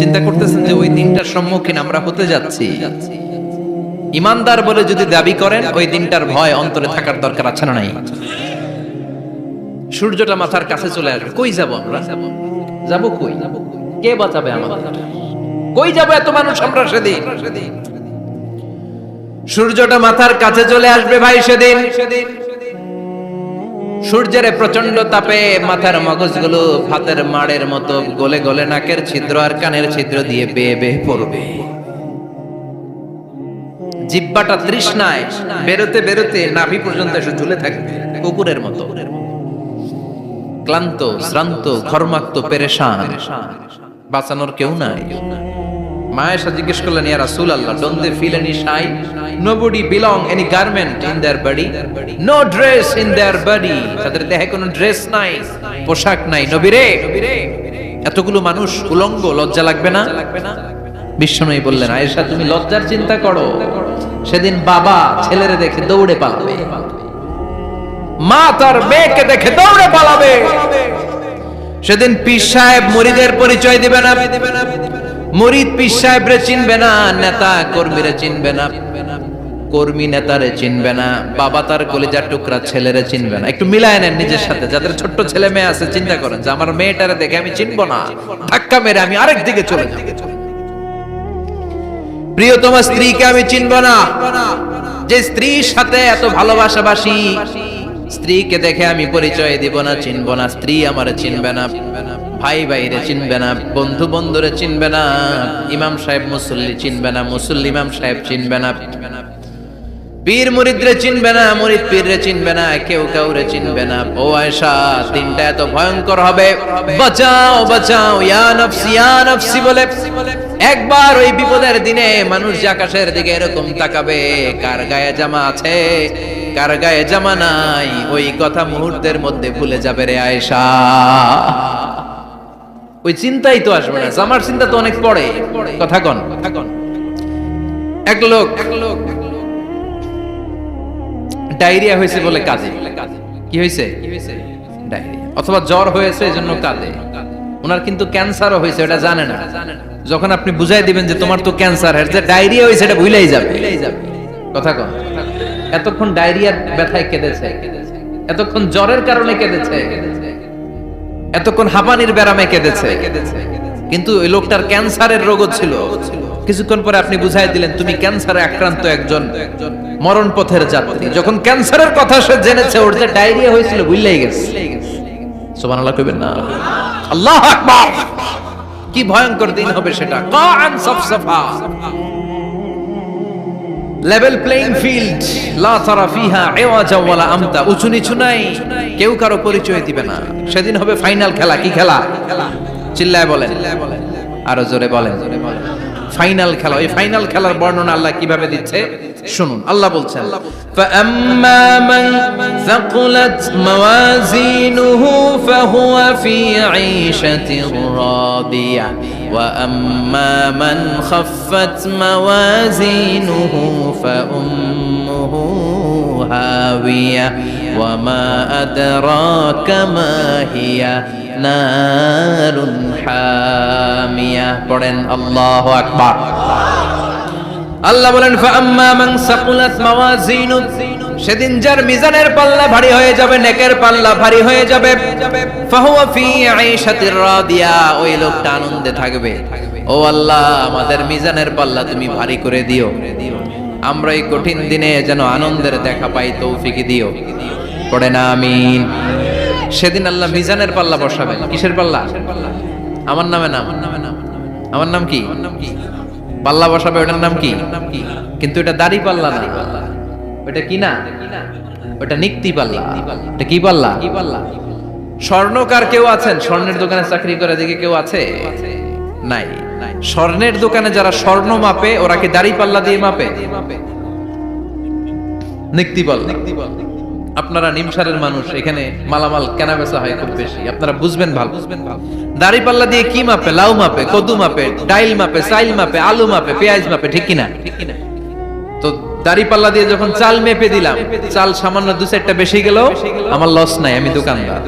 চিন্তা করতেছেন যে ওই দিনটার সম্মুখীন আমরা হতে যাচ্ছি। ইমানদার বলে যদি দাবি করেন, ওই দিনটার ভয় অন্তরে থাকার দরকার আছে না নাই? সূর্যটা মাথার কাছে চলে আসবে। কই যাব আমরা? যাব কই? কে বাঁচাবে আমাদের? কই যাব এত মানুষ আমরা সেদিন? সূর্যটা মাথার কাছে চলে আসবে ভাই সেদিন। সূর্যের প্রচণ্ড তাপে মাথার মগজগুলো ভাতের মাড়ের মতো গলে গলে নাকের ছিদ্র আর কানের ছিদ্র দিয়ে বেয়ে বেয়ে পড়বে। জিব্বাটা তৃষ্ণায় বেরোতে বেরোতে নাভি পর্যন্ত এসে ঝুলে থাকবে, কুকুরের মতো। ক্লান্ত, শ্রান্ত, ঘর্মাক্ত, পেরেশান। বাঁচানোর কেউ নাই। মায়েশা জিজ্ঞেস করলেন ইয়া রাসূল আল্লাহ don't they feel any shy nobody belong any garment in their body no dress in their body তাদের দেহে কোনো ড্রেস নাই পোশাক নাই নবী রে এতগুলো মানুষ উলঙ্গ লজ্জা লাগবে না বিশ্বনবী বললেন আয়েশা তুমি লজ্জার চিন্তা করো সেদিন বাবা ছেলেরে দেখে দৌড়ে পালাবে মা তার মেয়েকে দেখে দৌড়ে পালাবে সেদিন পীর সাহেব মুরিদের পরিচয় দিবে না মুরিদ পীর সাহেবরে চিনবে না, নেতা কর্মীরে চিনবে না, কর্মী নেতারে চিনবে না, বাবা তার কলিজার টুকরা ছেলেরে চিনবে না। একটু মিলায় নেন নিজের সাথে, যাদের ছোট্ট ছেলে মেয়ে আছে, চিন্তা করেন যে আমার মেয়েটারে দেখে আমি চিনবো না। ধাক্কা মেরে আমি আরেক দিকে চলে যাব। প্রিয়তমা স্ত্রীকে আমি চিনবো না। যে স্ত্রীর সাথে এত ভালোবাসাবাসি, স্ত্রীকে দেখে আমি পরিচয় দিব না, চিনব না, স্ত্রী আমার চিনবে না। ভাই ভাইরে চিনবে না, বন্ধু বন্ধুরে চিনবে না, ইমাম সাহেব মুসল্লি চিনবে না, মুসল্লি ইমাম সাহেব চিনবে না। পীর মুরিদরে চিনবে না, মুরিদ পীররে চিনবে না, কেউ কাউরে চিনবে না। ও আয়েশা, দিনটা এত ভয়ঙ্কর হবে। বাঁচাও বাঁচাও, ইয়া নফসি ইয়া নফসি বলে। একবার ওই বিপদের দিনে মানুষ যে আকাশের দিকে এরকম তাকাবে, কার গায়ে জামা আছে, কার গায়ে জামা নাই, ওই কথা মুহূর্তের মধ্যে ভুলে যাবে রে আয়েশা। ওই চিন্তাই তো আসবে না। জামার চিন্তা তো অনেক পড়ে। কথা কন। এক লোক ডায়রিয়া হয়েছে বলে কাজে কি হয়েছে? অথবা জ্বর হয়েছে এজন্য কাঁদে। ওনার কিন্তু ক্যান্সারও হয়েছে এটা জানে না। যখন আপনি বুঝাই দিবেন যে তোমার তো ক্যান্সার হয়েছে ডায়রিয়া হয়েছে এটা ভুলেই যাবে। কথা কন। এতক্ষণ ডায়রিয়ার ব্যথায় কেঁদেছে। এতক্ষণ জ্বরের কারণে কেঁদেছে। এতক্ষণ হাঁপানির ব্যারামে কেঁদেছে। কিন্তু ওই লোকটার ক্যান্সারের রোগও ছিল। কিছুক্ষণ পরে আপনি বুঝাই দিলেন, তুমি ক্যান্সারে আক্রান্ত একজন মরণ পথের যাত্রী। যখন ক্যান্সারের কথা সে জেনেছে, ওর যে ডায়রিয়া হয়েছিল বুঝলেই গেছে। সুবহানাল্লাহ কইবেন না। আল্লাহ আকবার! কি ভয়ঙ্কর দিন হবে সেটা। কান সফসফা লেভেল প্লেইং ফিল্ড লা তারা ফিহা ইওয়াজা ওয়ালা আমতা উঁচু নিচু নাই। কেউ কারও পরিচয় দিবে না। সেদিন হবে ফাইনাল খেলা। কি খেলা? চিল্লায় বলেন। আরও জোরে বলেন। ফাইনাল খেলা। ওই ফাইনাল খেলার বর্ণনা আল্লাহ কীভাবে দিচ্ছে? শুনুন আল্লাহ বলছেন فأما من ثقلت موازينه فهو في عيشة راضية وأما من خفت موازينه فأمه هاوية وما أدراك ما هي نار حامية পড়েন আল্লাহু আকবার আল্লাহ বলেন সেদিন যার মিজানের পাল্লা ভারী হয়ে যাবে, নেকের পাল্লা ভারী হয়ে যাবে। ওই লোকটা আনন্দে থাকবে। ও আল্লাহ, আমাদের মিজানের পাল্লা তুমি ভারী করে দিও। আমরা এই কঠিন দিনে যেন আনন্দের দেখা পাই, তৌফিক দিও। পড়ে না আমিন। সেদিন আল্লাহ মিজানের পাল্লা বসাবেন। কিসের পাল্লা? আমার নামে নাম। আমার নাম কি আমার নাম কি? পাল্লা বসাবে, ওটার নাম কি? কিন্তু এটা দাড়ি পাল্লা না। ওটা কি না? ওটা নিক্তি পাল্লা। এটা কি পাল্লা? কি পাল্লা স্বর্ণকার কেউ আছেন? স্বর্ণের দোকানে চাকরি করে দিকে কেউ আছে? নাই। স্বর্ণের দোকানে যারা স্বর্ণ মাপে, ওরা কি দাড়ি পাল্লা দিয়ে মাপে? নিক্তি পাল্লা। আপনারা নিমসারের মানুষ, এখানে মালামাল কেনা বেচা হয় খুব বেশি। আপনারা বুঝবেন ভালো। বুঝবেন ভালো দাড়ি পাল্লা দিয়ে কি মাপে? লাউ মাপে, কদু মাপে, ডাইল মাপে, চাইল মাপে, আলু মাপে, পেঁয়াজ মাপে, ঠিক কিনা? ঠিক কিনা তো দাড়ি পাল্লা দিয়ে যখন চাল মেপে দিলাম, চাল সামান্য দু চারটা বেশি গেল, আমার লস নাই, আমি দোকানদার।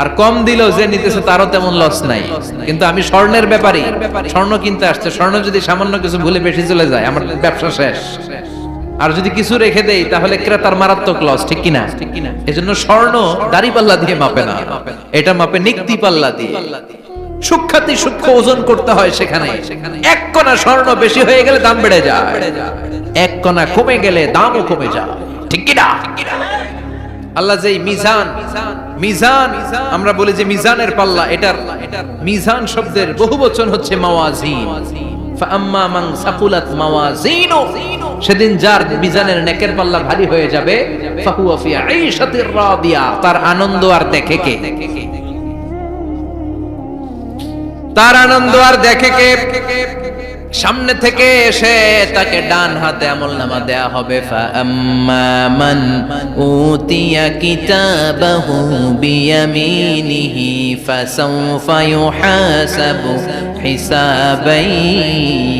আর কম দিলেও যে নিতেছে তারও তেমন লস নাই। কিন্তু আমি স্বর্ণের ব্যাপারই স্বর্ণ কিনতে আসছে, স্বর্ণ যদি সামান্য কিছু ভুলে বেশি চলে যায়, আমার ব্যবসা শেষ। আর যদি কিছু রেখে দেই, তাহলে ক্রেতার মারাত্মক লস ঠিক কিনা? এজন্য স্বর্ণ দাড়ি পাল্লা দিয়ে মাপে না। এটা মাপে নিক্তি পাল্লা দিয়ে। সুখ্যাতি সূক্ষ্ম ওজন করতে হয় সেখানে। এক কণা স্বর্ণ বেশি হয়ে গেলে দাম বেড়ে যায়। এক কণা কমে গেলে দামও কমে যায়। ঠিক কিনা? আল্লাহ যে মিজান মিজান, আমরা বলি যে মিজানের পাল্লা, এটার, মিজান শব্দের বহু বচন হচ্ছে মাওয়াজিন। সাকুলাত মাওয়াজিনু, সেদিন যার মিজানের নেকের পাল্লা ভারী হয়ে যাবে, ফাহুয়া ফি আইশাতির রাদিয়া, তার আনন্দ আর দেখে কে? তার আনন্দ আর দেখে কে? সামনে থেকে এসে তাকে ডান হাতে আমল নামা দেয়া হবে। ফাআম্মান উতিয়া কিতাবাহু বিয়ামিনিহি, ফাসাউফা ইউহাসাবু হিসাবান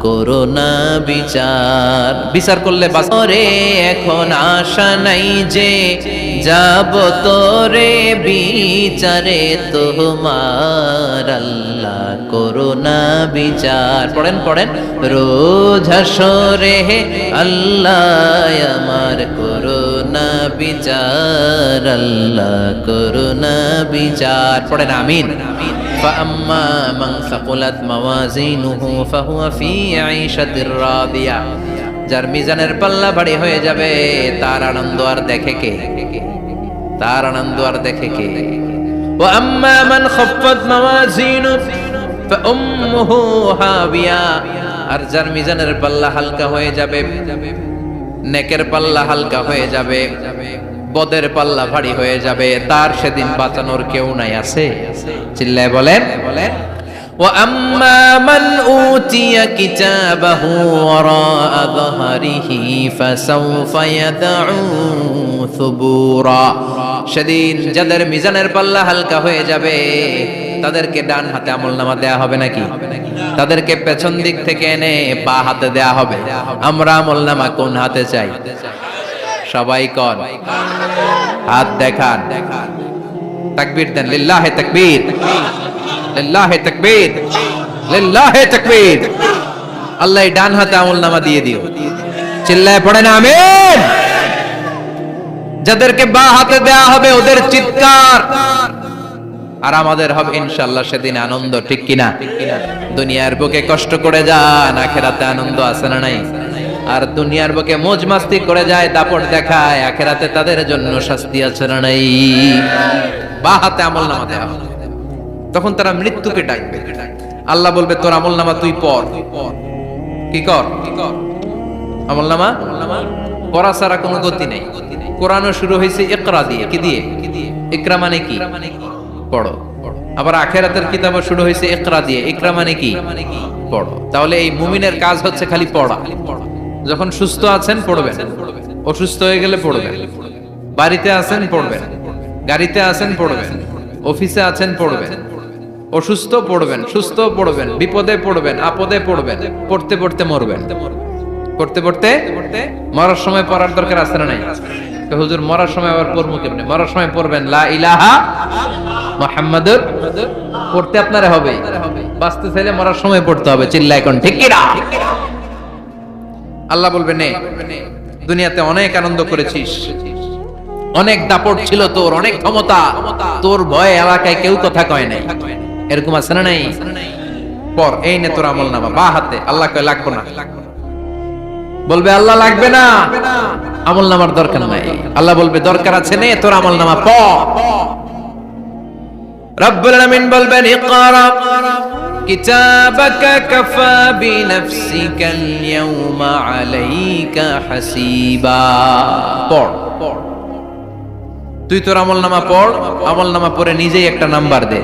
করোনা বিচার। বিচার করলে বাসরে এখন আশা নাই যে যাব তোরে বিচারে। তোমার আল্লাহ করোনা বিচার। পড়েন পড়েন। রোজ হাসরে হে আল্লাহ আমার করোনা বিচার। আল্লাহ করোনা বিচার। পড়েন আমিন আমিন। فأما من ثقلت موازينه فهو في عيشة راضية যার মিজানের পাল্লা ভারী হয়ে যাবে তার আনন্দ আর দেখে কে তার আনন্দ আর দেখে কে وأما من خفت موازينه فأمه هاوية আর যার মিজানের পাল্লা হালকা হয়ে যাবে নেকের পাল্লা হালকা হয়ে যাবে বদের পাল্লা ভারী হয়ে যাবে তার সেদিন বাঁচানোর কেউ নাই আছে চিল্লায় বলেন বলেন وأما من أوتي كتابه وراء ظهره فسوف يدعو ثبورا সেদিন যাদের মিজানের পাল্লা হালকা হয়ে যাবে তাদেরকে ডান হাতে আমল নামা দেয়া হবে নাকি তাদেরকে পেছন দিক থেকে এনে বা হাতে দেয়া হবে আমরা আমল নামা কোন হাতে চাই সবাই কন। হাত দেখান। তাকবীর দেন। লিল্লাহে তাকবীর। লিল্লাহে তাকবীর। লিল্লাহে তাকবীর। আল্লাহ ডান হাতে আমল নামা দিয়ে দিও। চিল্লায় পড়ে না আমিন। যাদেরকে বা হাতে দেয়া হবে ওদের চিৎকার। আর আমাদের হবে ইনশাল্লাহ সেদিন আনন্দ, ঠিক কিনা? দুনিয়ার বুকে কষ্ট করে যান, আখেরাতে আনন্দ আছে না নাই? আর দুনিয়ার বুকে মোজ মাস্তি করে যায়, দাপট দেখায়, আখেরাতে তাদের জন্য শাস্তি আছে না নাই? বা হাতে আমল নামা দেওয়া। তখন তারা মৃত্যুকে ডাকবে। আল্লাহ বলবে, তোর আমল নামা তুই পর। কি কর? আমল নামা? পড়া ছাড়া কোনো গতি নেই। কোরআনও শুরু হয়েছে ইকরা দিয়ে। কি দিয়ে? ইকরা মানে কি? পড়ো। আবার আখেরাতের কিতাবও শুরু হয়েছে ইকরা দিয়ে। ইকরা মানে কি? পড়ো। তাহলে এই মুমিনের কাজ হচ্ছে খালি পড়া। যখন সুস্থ আছেন, পড়বেন। অসুস্থ হয়ে গেলে পড়বেন। বাড়িতে আছেন, পড়বেন। গাড়িতে আছেন, পড়বেন। অফিসে আছেন, পড়বেন। অসুস্থ, পড়বেন। সুস্থ, পড়বেন। বিপদে পড়বেন, আপদে পড়বেন। পড়তে পড়তে মরবেন। পড়তে পড়তে মরার সময় পড়ার দরকার আছে না নাই? হুজুর, মরার সময় আবার পড়ব কেমনে? মরার সময় পড়বেন। লা ইলাহা মুহাম্মাদুর পড়তে আপনারা হবে। বাঁচতে চাইলে মরার সময় পড়তে হবে। চিল্লা এখন ঠিক কি না আল্লাহ বলবে, নে, দুনিয়াতে অনেক আনন্দ করেছিস। অনেক দাপট ছিল তোর, অনেক ক্ষমতা। তোর ভয়ে এলাকায় কেউ কথা কয় নাই। এরকম আছে না নাই? পর, এই নে তোর আমল নামা, বা হাতে, আল্লাহ কয়, লাগবো না। বলবে, আল্লাহ লাগবে না। আমল নামার দরকার নাই। আল্লাহ বলবে, দরকার আছে, নে তোর আমল নামা প রব্বুল আলামিন বলবেন, ইকরা কাফা বিনফসিকা আল-ইয়াওমা আলাইকা হাসিবা পড়। তুই তোর আমল নামা পড়, আমল নামা পড়ে নিজেই একটা নাম্বার দে।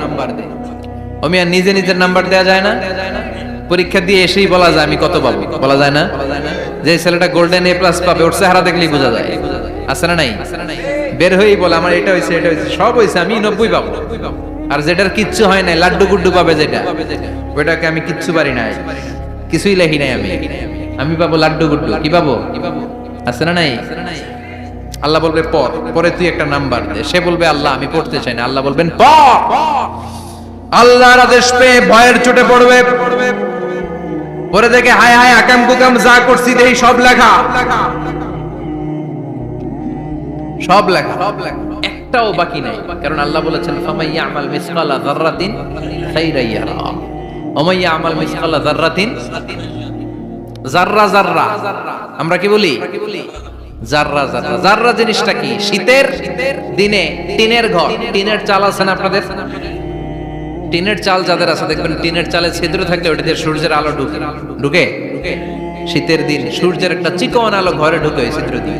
আমি আর নিজে নিজের নাম্বার দেওয়া যায় না? পরীক্ষা দিয়ে এসেই বলা যায়, আমি কত পাবো? বলা যায় না? যে ছেলেটা গোল্ডেন এ প্লাস পাবে, ওর চেহারা দেখলেই বোঝা যায়। আছে না নাই? বের হয়েই বলে, আমার এটা হয়েছে এটা হয়েছে, সব হয়েছে, আমি নব্বই পাবো। আর যেটার কিচ্ছু হয় নাই, লাড্ডু গুড্ডু পাবে যেটা। ওইটাকে আমি কিচ্ছু পারি নাই। কিছুই লেখি নাই আমি। আমি পাবো লাড্ডু গুড্ডু। কি পাবো? আছে না নাই? আল্লাহ বলবে, পর। পরে তুই একটা নাম্বার দে। সে বলবে, আল্লাহ, আমি পড়তে চাই না। আল্লাহ বলবেন, পর। আল্লাহর আদেশ পেয়ে ভয়ের চোটে পড়বে। পরে দেখে, হায় হায়, আকাম কুকাম যা করছি, দেই সব লেখা। সব লেখা। সব লেখা একটাও বাকি নাই। কারণ আল্লাহ বলেছেন আমাল আমাল আমরা কি বলি? জাররা জাররা জাররা জিনিসটা কি? শীতের দিনে টিনের ঘর। টিনের চাল আছে আপনাদের? টিনের চাল যাদের আছে, দেখবেন টিনের চালে ছিদ্র থাকলে ওটা দিয়ে সূর্যের আলো ঢুকে। ঢুকে? শীতের দিন সূর্যের একটা চিকন আলো ঘরে ঢুকে দিয়ে।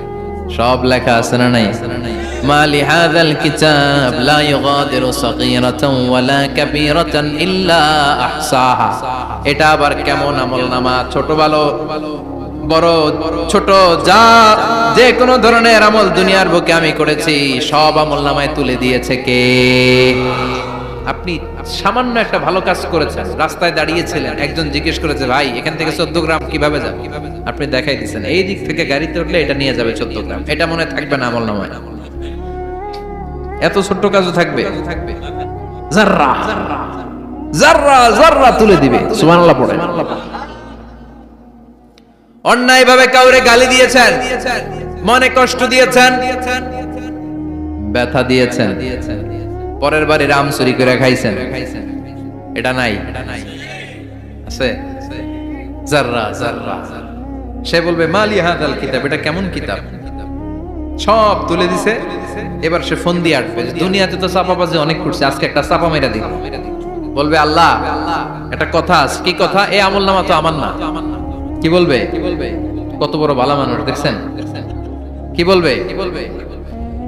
সব লেখা আছে না নাই? মালি হাদাল কিতাব লা ইউগাদিরু সাগীরাতান ওয়ালা কাবীরাতান ইল্লা আহসাহা। এটা আবার কেমন আমল নামা ছোট ভালো বড়, ছোট, যা যে কোনো ধরনের আমল দুনিয়ার বুকে আমি করেছি, সব আমল নামায় তুলে দিয়েছে কে? আপনি সামান্য একটা ভালো কাজ করেছেন, রাস্তায় দাঁড়িয়েছিলেন, একজন জিজ্ঞেস করেছে, ভাই, এখান থেকে চোদ্দ গ্রাম কীভাবে যাবে? আপনি দেখাই দিচ্ছেন এই দিক থেকে গাড়িতে উঠলে এটা নিয়ে যাবে চোদ্দ গ্রাম, এটা মনে থাকবে না আমল নামায়। এত ছোট্ট কাজও থাকবে? জাররা জাররা তুলে দিবে, সুবহানাল্লাহ পড়ে। অন্যায় ভাবে কাউরে গালি দিয়েছেন, মনে কষ্ট দিয়েছেন, ব্যথা দিয়েছেন। পরের বারে রাম চুরি করে খাইছেন। এটা নাই। আছে? জাররা জাররা। সে বলবে, মালি হাদাল কিতাব, এটা কেমন কিতাব? সব তুলে দিছে। এবার সে ফোন দিয়ে আটবে দুনিয়াতে তো চাপাবাজি অনেক করছে, আজকে একটা চাপা মেরা দিল। বলবে, আল্লাহ, একটা কথা আছে। কি কথা? এই আমল নামা তো আমার না। কি বলবে? কত বড় ভালো মানুষ, দেখছেন? কি বলবে কি বলবে?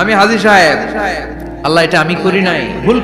আমি হাজি সাহেব। আল্লাহ এটা আমি করি নাই। ভুল